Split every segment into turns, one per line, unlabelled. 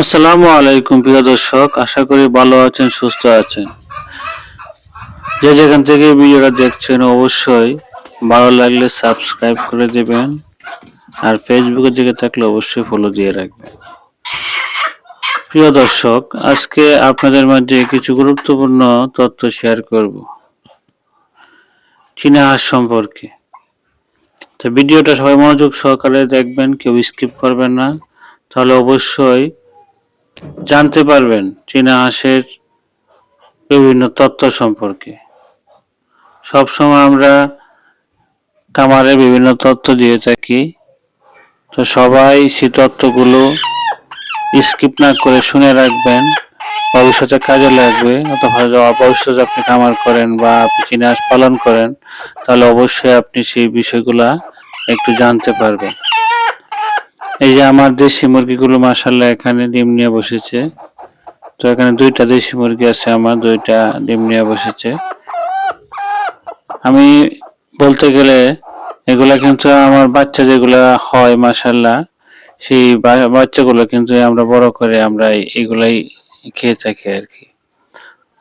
আসসালামু আলাইকুম, প্রিয় দর্শক। আশা করি ভালো আছেন, সুস্থ আছেন। যে যেখান থেকে ভিডিওটা দেখছেন, অবশ্যই ভালো লাগলে সাবস্ক্রাইব করে দেবেন আর ফেসবুকে দিকে থাকলে অবশ্যই ফলো দিয়ে রাখবেন। প্রিয় দর্শক, আজকে আপনাদের মাঝে কিছু গুরুত্বপূর্ণ তথ্য শেয়ার করব। চীনা হাঁস সম্পর্কে। তো ভিডিওটা সবাই মনোযোগ সহকারে দেখবেন, কেউ স্কিপ করবেন না। তাহলে অবশ্যই জানতে পারবেন চীনা হাঁসের বিভিন্ন তত্ত্ব সম্পর্কে। সবসময় আমরা কামারে বিভিন্ন তথ্য দিয়ে থাকি। তো সবাই সেই তথ্যগুলো স্কিপ না করে শুনে রাখবেন। ভবিষ্যতে কাজে লাগবে, অথবা ভবিষ্যতে আপনি কামার করেন বা আপনি চীনা পালন করেন, তাহলে অবশ্যই আপনি সেই বিষয়গুলা একটু জানতে পারবেন। এই যে আমার দেশি মুরগিগুলো মাসাল্লাহ এখানে ডিম নিয়ে বসেছে। তো এখানে দুইটা দেশি মুরগি আছে আমার, দুইটা ডিম নিয়ে বসেছে। আমি বলতে গেলে এগুলা কিন্তু আমার বাচ্চা যেগুলা হয় মাসাল্লাহ সেই বাচ্চাগুলো কিন্তু আমরা বড় করে আমরা এগুলাই খেয়ে থাকি আর কি।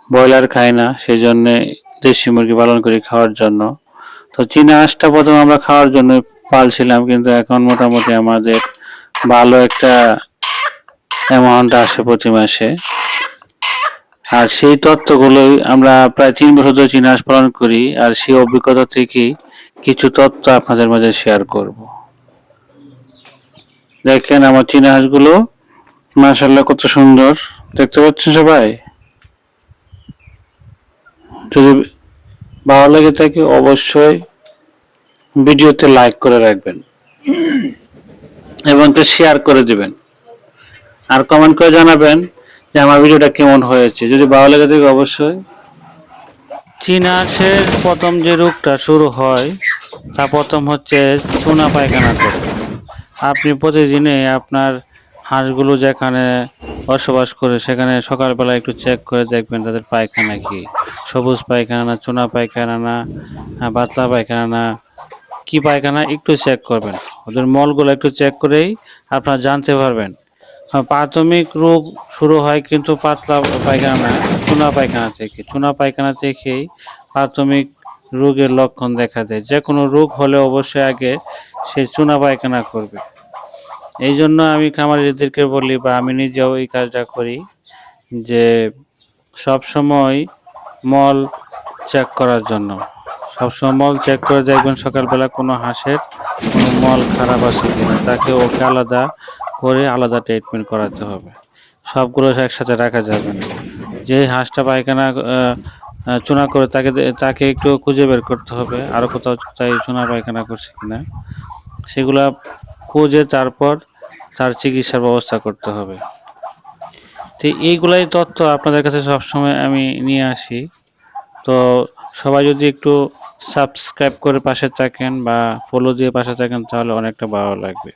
ব্রয়লার খাই না সেই জন্য দেশি মুরগি পালন করি খাওয়ার জন্য। তো চীনা হাঁসটা প্রথমে আমরা খাওয়ার জন্য পালছিলাম, কিন্তু এখন মোটামুটি আমাদের ভালো একটা অ্যামাউন্ট আসে প্রতি মাসে। আর সেই তথ্যগুলোই আমরা প্রায় তিন বছর ধরে চীনা পালন করি, আর সেই অভিজ্ঞতা থেকে কিছু তথ্য আপনাদের মাঝে শেয়ার করব। দেখেন আমার চীনা হাঁসগুলো কত সুন্দর। দেখতে পাচ্ছেন সবাই? যদি ভালো লাগে থাকে অবশ্যই ভিডিওতে লাইক করে রাখবেন। এবং শেয়ার করে দিবেন। আর কমেন্ট করে জানাবেন যে আমার ভিডিওটা কেমন হয়েছে। যদি ভালো লেগে থাকে অবশ্যই। চীনাসের প্রথম যে রোগটা শুরু হয় তা প্রথম হচ্ছে চুনা পায়খানা করে আপনি প্রতিদিনে আপনার হাঁসগুলো যেখানে বসবাস করে, সেখানে সকালবেলা একটু চেক করে দেখবেন তাদের পায়খানা কি। সবুজ পায়খানা না চুনা পায়খানা না পাতলা পায়খানা না, কি পায়খানা, একটু চেক করবেন। ওদের মলগুলো একটু চেক করেই আপনারা জানতে পারবেন। হ্যাঁ, প্রাথমিক রোগ শুরু হয় কিন্তু পাতলা পায়খানা চুনা পায়খানা থেকে। চুনা পায়খানা থেকেই প্রাথমিক রোগের লক্ষণ দেখা দেয়। যে কোনো রোগ হলে অবশ্যই আগে সে চুনা পায়খানা করবে। এই জন্য আমি খামারিদেরকে বলি বা আমি নিজেও এই কাজটা করি যে সব সময় মল চেক করার জন্য। সবসময় মল চেক করে দেখবেন সকালবেলা কোনো হাঁসের কোনো মল খারাপ আছে কিনা, তাকে ওকে আলাদা করে আলাদা ট্রিটমেন্ট করাতে হবে। সবগুলো একসাথে রাখা যাবে না। যে হাঁসটা পায়খানা চুনা করে তাকে তাকে একটু খুঁজে বের করতে হবে আরও কোথাও তাই চুনা পায়খানা করছে কিনা, সেগুলা খুঁজে তারপর তার চিকিৎসার ব্যবস্থা করতে হবে। তো এইগুলাই তথ্য আপনাদের কাছে সবসময় আমি নিয়ে আসি। তো সবাই যদি একটু সাবস্ক্রাইব করে পাশে থাকেন বা ফলো দিয়ে পাশে থাকেন, তাহলে অনেকটা ভালো লাগবে।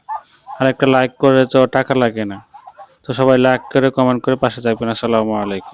আর একটা লাইক করে তো টাকা লাগে না। তো সবাই লাইক করে কমেন্ট করে পাশে থাকবেন। আসসালামু আলাইকুম।